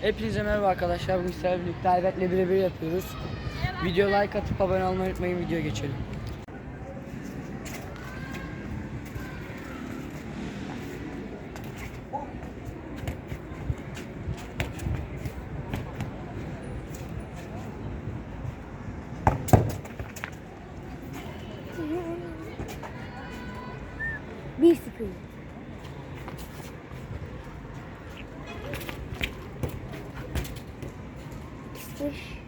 Hepinize merhaba arkadaşlar. Bugün sizlerle birlikte Ayberk'le birebir yapıyoruz. Video like atıp abone olmayı unutmayın. Video geçelim. Bir sıfır. Sıfır.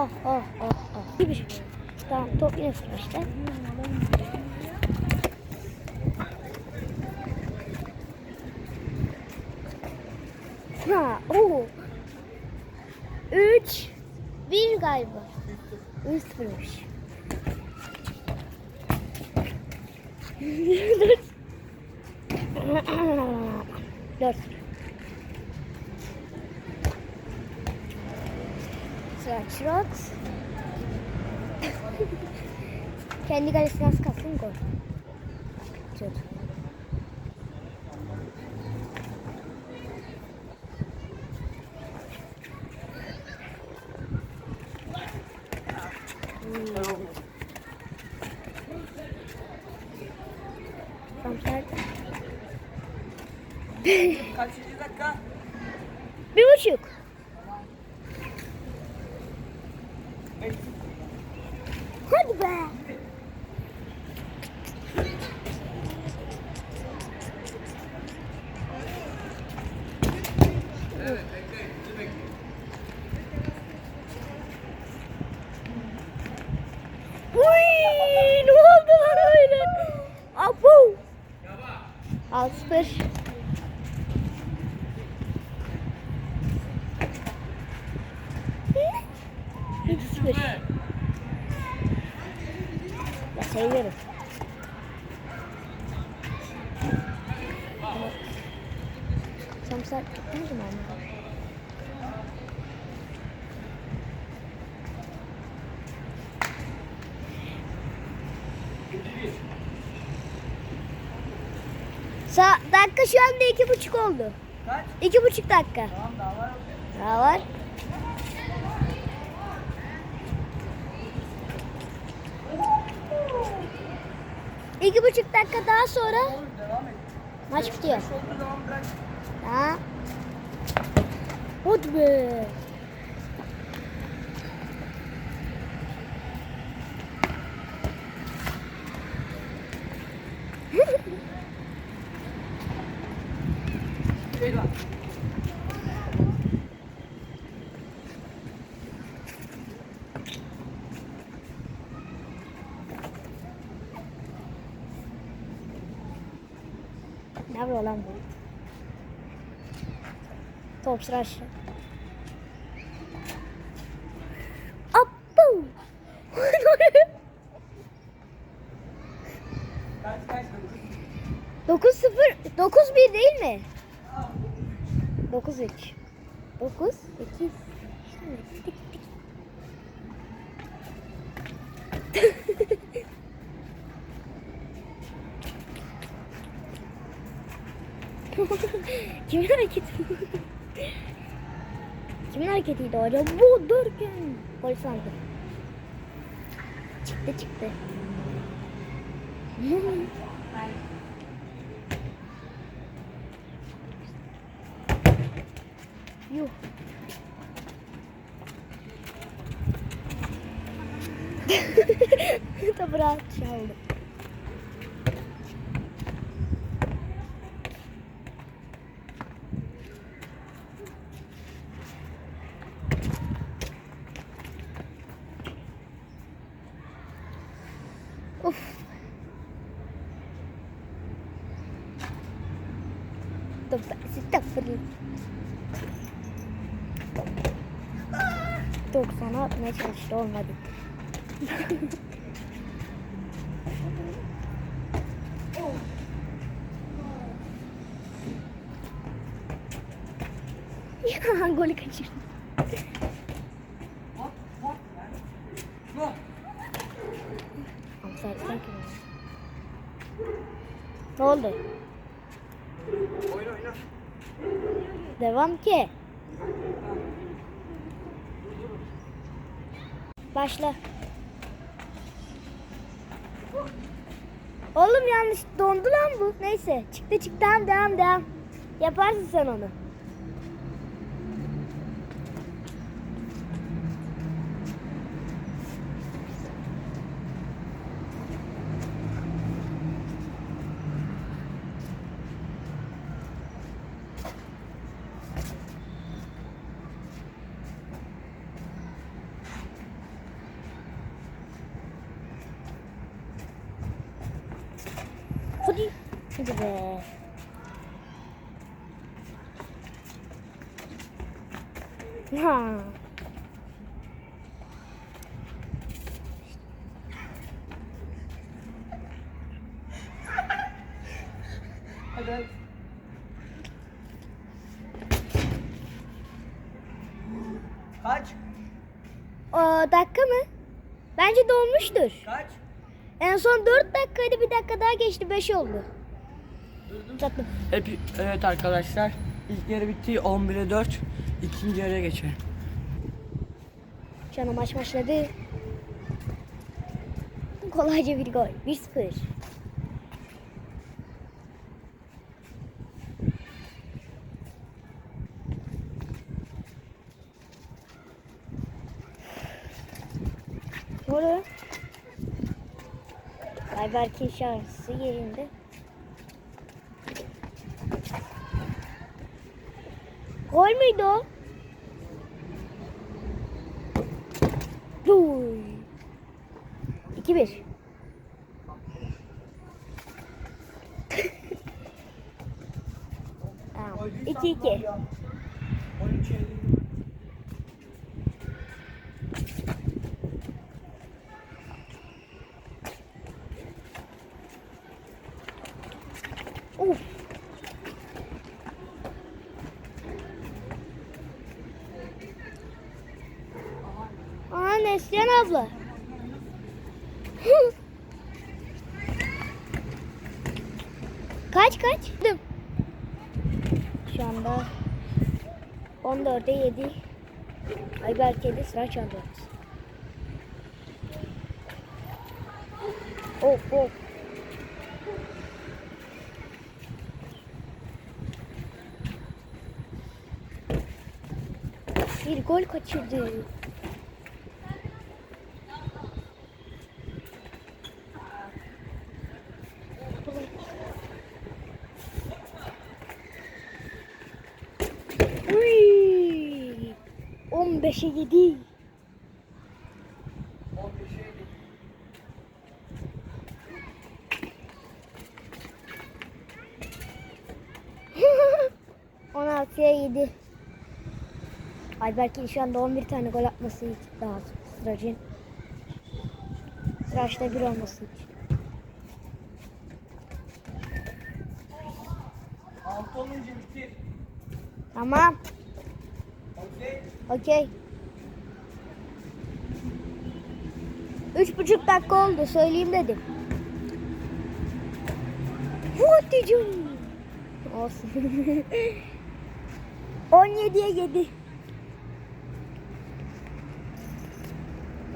Oh oh oh oh bir şey. Tamam top yine sıkıştı. Ha, o. Üç, bir galiba. Üç sıfırmış. Dört. Dört. Sıra Şirot. Kendi kalesine az kalsın gol. Atıyordu. Samsar. Kaçıncı dakika? Bir buçuk. Hadi be. Uy, ne oldu. Yedi sıfır. Ya seviyorum. Samsak mı ama? Sa dakika şu anda iki buçuk oldu. Kaç? İki buçuk dakika. Tamam daha var. Daha var. İki buçuk dakika daha sonra maç bitiyor. Ha? Hadi be. Ne yapıyor bu? Top sıra aşağı. Appu. Kaç kaç? 9 0 9 1 değil mi? 9 3. 9 8. Kimin hareketi? Kimin hareketiydi acaba? Bu dururken gol sandım. Çıktı çıktı. Yuh. Topu rahat 90'a atmaya çalıştı olmadı. ya golü kaçırdım. Ne oldu? Oyna oyna. Devam ki. Başla. Oğlum yanlış dondu lan bu. Neyse çıktı çıktı devam devam. Yaparsın sen onu. Hadi. Hadi be. Ha. Hadi. Kaç? O dakika mı? Bence dolmuştur. Kaç? En son 4 dakikaydı bir dakika daha geçti 5 oldu. Tatlım. Hep, evet arkadaşlar. İlk yarı bitti 11'e 4. İkinci yarıya geçelim. Şu an maç başladı. Kolayca bir gol. 1-0. Ne oluyor? Ayberk'in şansı yerinde. Gol müydü o? Uy. 2-1. Tamam. 2-2. Uf. Aa Neslihan abla. kaç kaç? Şu anda 14'e 7. Ayberk 7 sıra çaldı. Of of. Bir gol kaçırdı. Uy! 15'e 7. On altıya yedi. Ayberk'in şu anda 11 tane gol atması lazım Sıracın. Sıraçta bir olması için. Altı olunca bitir. Tamam. Okey. Üç buçuk dakika oldu söyleyeyim dedim. Hadi canım. Olsun. 17'ye 7.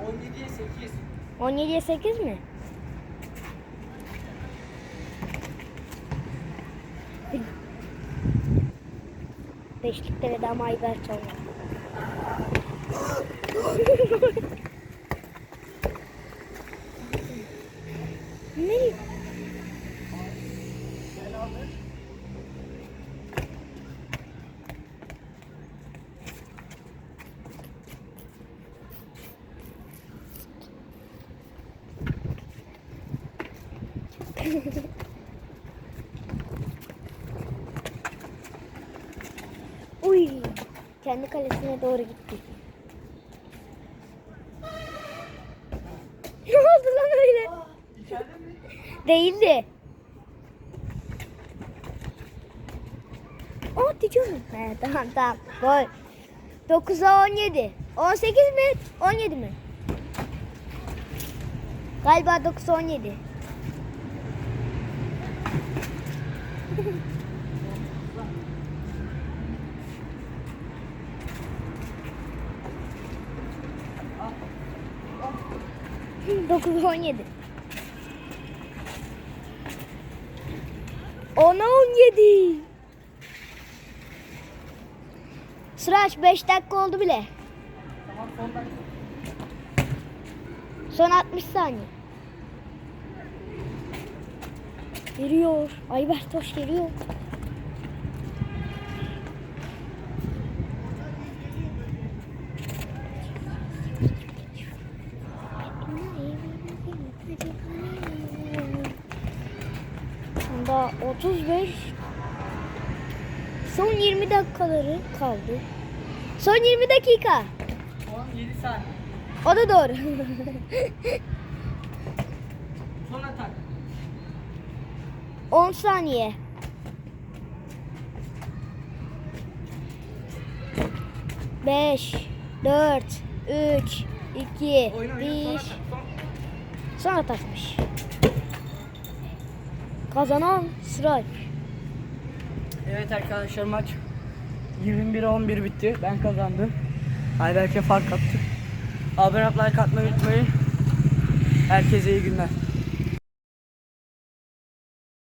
17'ye 8. 17'ye 8 mi? Beşlikte ve dama Ayber çalıyor. Ne? Uy, kendi kalesine doğru gitti. Ne oldu lan öyle? Mi? Değildi. Hadi canım. He, tamam tamam. Gol. 9'a 17. 18 mi? 17 mi? Galiba 9'a 17. Dokuz on yedi. Ona on yedi. Sıraç 5 dakika oldu bile. Tamam son dakika. Son 60 saniye. Geliyor. Ayber Toş geliyor. Son 20 dakikaları kaldı. Son 20 dakika. 17 saniye. O da doğru. Son atak. 10 saniye. Beş, dört, üç, iki, Oyna bir. atak. Son. Son atakmış. Kazanan Sıraç. Evet arkadaşlar maç 21'e 11 bitti. Ben kazandım. Ayberk'e fark attı. Abone olmayı, like atmayı unutmayın. Herkese iyi günler.